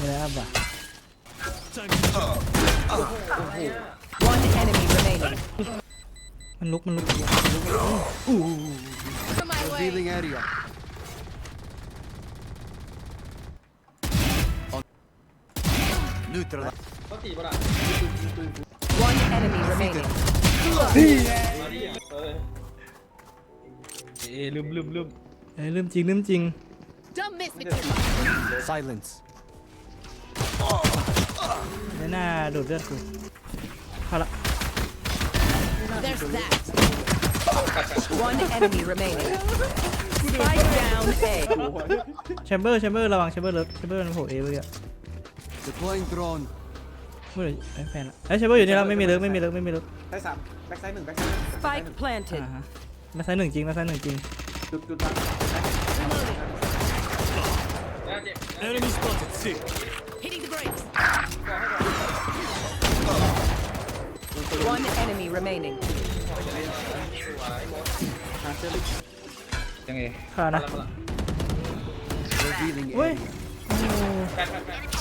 มีอะไรอัพอ่ะ One enemy remaining. มันลุกมันลุก Revealing area. Neutral. One enemy remaining. เอ้ยลืมลืมลืม เอ้ยลืมจริงลืมจริง Don't miss me. Silence. ไม่น่าดูดเลือดกูเข้าละ There's that. One enemy remaining. Spike down A. แชมเบอร์แชมเบอร์ระวังแชมเบอร์เลิฟแชมเบอร์มันโผล่เอเว้ยอะ Deploying drone. เมื่อไหร่ไอ้แฟนละไอ้ยแชมเบอร์อยู่นี่แล้วไม่มีเลิฟไม่มีเลิฟไม่มีเลิฟได้สามแบ็กไซด์หนึ่งแบ็กไซด์หนึ่ง Spike planted. อ่าฮะมาไซส์หนึ่งจริงมาไซส์หนึ่งจริงจุดจุดนั้น Enemy spotted. C. Hitting the brakes. One enemy remaining. ยังไง ข่านะ Revealing เฮ้ย area.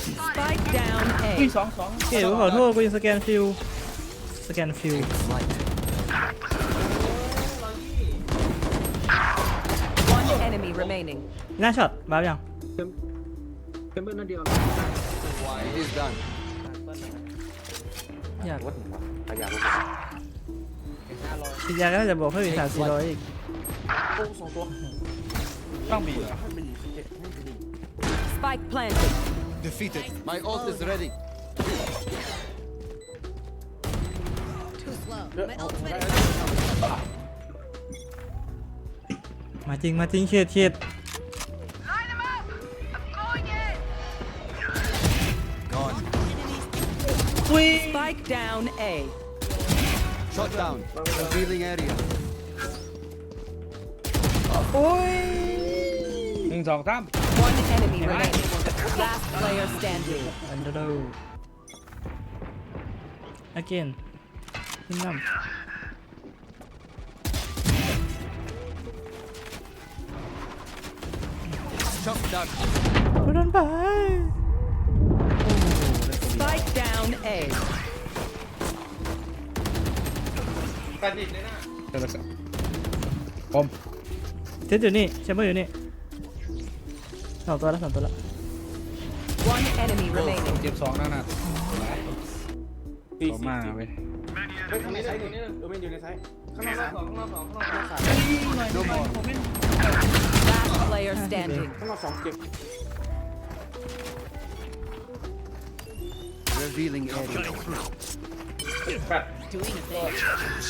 Spike down อุ้ย A. สองสอง เก๋กูขอโทษกูยังสแกนฟิลสแกนฟิล Light. One enemy remaining. หน้าช็อตบ้าบยัง เป็นเบอร์นั่นเดียว It is done. อยากว่าถึงวะขยะฉีดยาก็น่าจะบอกให้อีกสามสี่ร้อยอีกโอ้สองตัวต้องมีเหรอ Spike planted. Defeated. My ult is ready. Too slow. เลือดเอาได้มาจริงมาจริงเฉียดเฉียด Spike down A. Shot down. Revealing area. หนึ่งสองสาม One enemy remaining. Last player standing. อันเดอร์ again ขึ้นน Shot down. ำกูโดนไป Spike down A. เจอแล้วสิผมเจ็ดอยู่นี่แชมเบอร์อยู่นี่สองตัวแล้วสองตัวแล้ว One enemy remaining. เจ็บสองหน้าหน้าสี่ต่อสี่มาเว้ยเฮ้ยข้างในไซด์หนึ่งเออเมนอยู่ในไซด์ข้างนอกสามข้างนอกสองข้างนอกสาม No more. Last player standing. ข้างนอกสองเจ็บ Revealing area.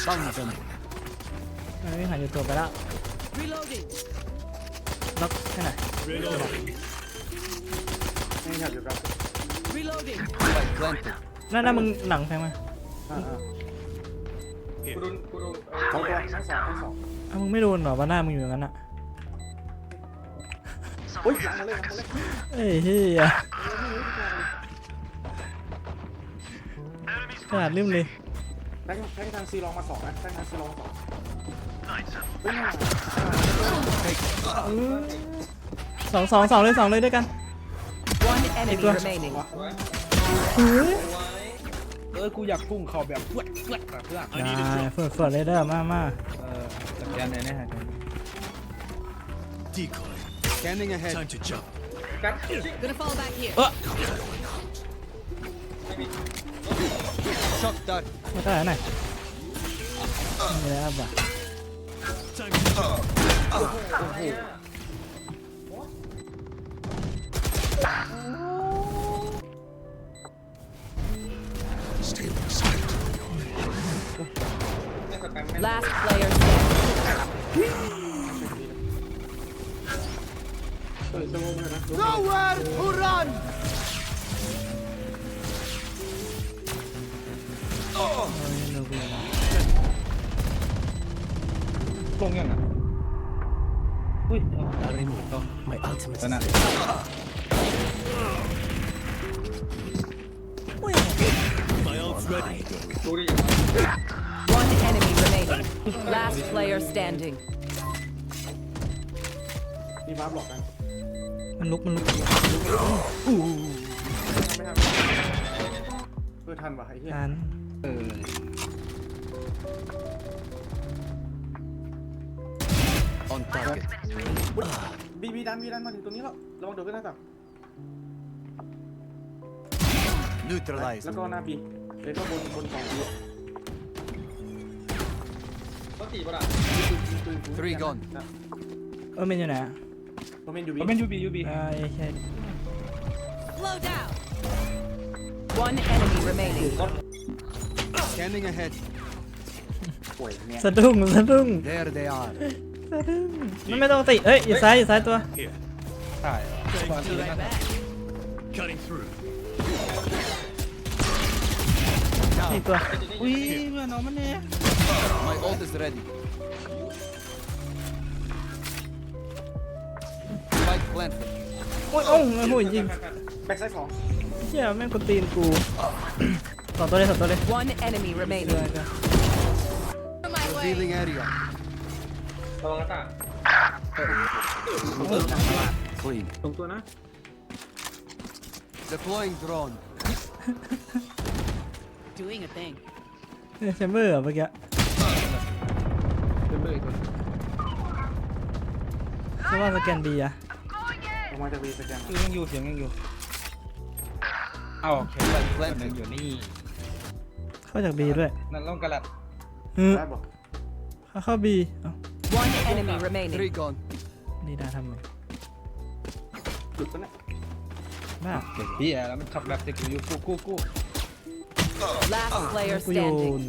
Found them. มันไม่หายอยู่ตัวไปแล้ว Reloading. ล็อกแค่ไหนนี่ครับอยู่กับ Reloading. Spike planted. นั่นน่ะมึงหลังแพงมาอ่าอ่าสองตัวทั้งสองทั้งสองอ้าวมึงไม่โดนเหรอว่าหน้ามึงอยู่อย่างนั้นอะอุ้ยหลังมาเลยหลังมาเลยเอ้ยเฮีย ขนาดลืมเลยแบ็คแบ็คทางซีลองมาสองนะแบ็คทางซีลองมาสองเฮ้ยสองสองสองเลยสองเลยด้วยกัน One enemy Igual. remaining. เฮ้ยเออกูอยากพุ่งเข่าแบบฟวดฟวดแบบเพื่อนได้เฟิร์ดเฟิร์ดเลยเด้อมามาเออสแกนเนี่ยนะฮะ Decoy. Scanning ahead. Time to jump. Gonna fall back here. Shot down. มาได้ไหนมีอะไรอั พอะ Time to jump. Stay on the side. Last player standing. เปิดสมองเลยนะ Nowhere to run. ลงยังอะ อุ้ยเอารีโมทต่อ My ultimate. ตอนนั้น My ult's ready. One enemy remaining. Last player standing. มีฟ้าบล็อกกัน มันลุกมันลุกทันว่ะไอ้เหี้ย ทัน เออ On target. บีบีดันบีดันมาถึงตรงนี้แล้วระวังโดดขึ้นหน้าต่าง Neutralized. แล้วก็หน้าบีแล้วก็บนบนสองบี Three gone. เออเมนอยู่ไหนอะโมเมนต์ยูบีมันเป็นยูบียูบีอ่าเอใช่ Slow down. One enemy remaining. Scanning ahead. ป่วยเนี่ยสะดุ้งสะดุ้ง There they are. สะดุ้งมันไม่ต้องติเอ้ยอยู่ซ้ายอยู่ซ้ายตัว Here. ใช่ก่อนที่จะ Cutting through. นี่ตัวอุ้ยเมื่อน้องมันเนี่ย My ult is ready. Spike planted. โอ้ยโอ้ยโอ้ยยิงแบ็กไซด์สองเชี่ยแม่งกดตีนกู สองตัวเลยสองตัวเลย One enemy เดือ remaining. ดจ้ะ Revealing area. ระวังหน้าต่าง Clean. ตรงตัวนะ Deploying drone. Doing a thing. เนี่ยแชมเบอร์เหรอเมื่อกี้เป็นเบอร์อีกคนใช่ว่าสแกนบีอะออกมาจากบีสแกนคือยังอยู่เสียงยังอยู่เอาโอเคแลนด์อยู่นี่ เข้าจากบีด้วยนั่นลงกระลัดฮึได้บอกเข้าเข้าบีเอ้า One enemy remaining. Three gone. ดีดาทำไงจุดตัวเนี้ยบ้าเก่งพี่แล้วมันขับแบบติดอยู่กู้กู้กู้ Last player กูโยน standing.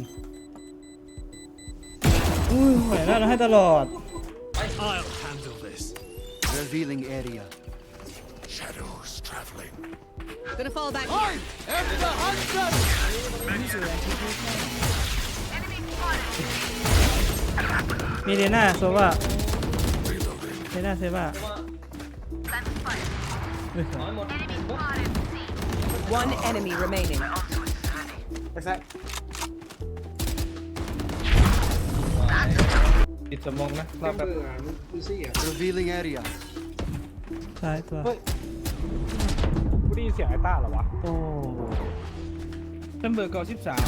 อุ้ยไหวแล้วเราให้ตลอด I'll handle this. Revealing area. Shadows traveling. Gonna fall back. Enter hunter! มีเดน่าโซว่าเดน่าเซว่าเฮ้ย One enemy remaining. แบ็กไซด์ติดสมองนะรอบแบบ Revealing area. ซ้ายตัว กูได้ยินเสียงไอ้ต้าเหรอวะโอ้เป็นเบอร์เก้าสิบสาม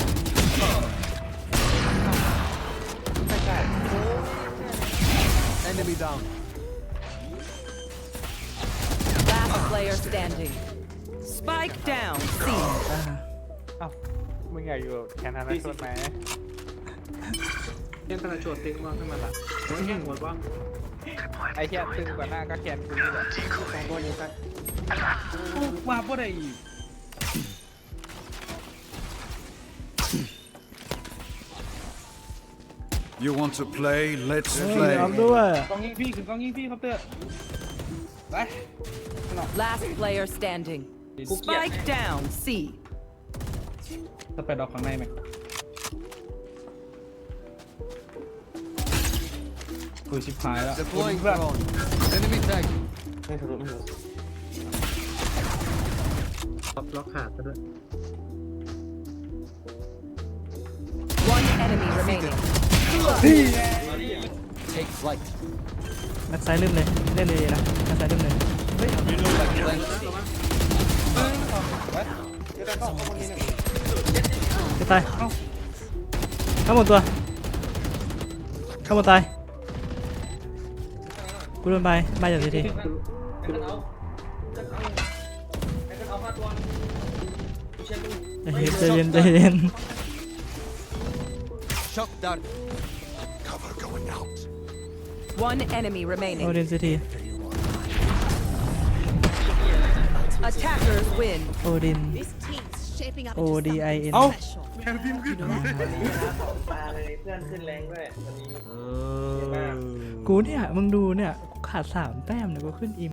Enemy down. Last player standing. Spike down. C. อ่ามึงอยากอยู่แคนนาดาชดไหมเล่นธนาชดติ๊กมากขึ้นมาละมึงยังหัวบ้างไอ้แค่ตึงกว่าหน้าก็แขนกูนี่แหละสองตัวยิงกัน ว่าบ่ได้อีก You want to play? Let's เฮ้ย play. ออฟด้วยกองยิงพี่ขึ้นกองยิงพี่เขาเตือนไป Last player standing. Spike down. C. ถ้าไปดอกข้างในไหมคุยชิบหายแล้ว Deploying เพื่อน drone. Enemy tag. ไม่ทะลุไม่ทะลุ ล็อกล็อกขาดไปด้วย One enemy remaining. Take flight. แบ็คไซด์ลืมเลยเล่นดีๆนะแบ็คไซด์ลืมเลยเดี๋ยวได้เข้าเข้าคนนี้เนี่ยจะตายเข้าหมดตัวเข้าหมดตาย กูโดนใบใบอย่าง ทีทีใจเย็นใจเย็นใจเย็น Shock dart. Cover going out. One enemy โอ remaining. เดนซีที Attackers win. โอดิน This team's shaping up O into D I N something special. กูเนี่ยมึงดูเนี่ยขาดสามแต้มเนี่ยกูขึ้นอิม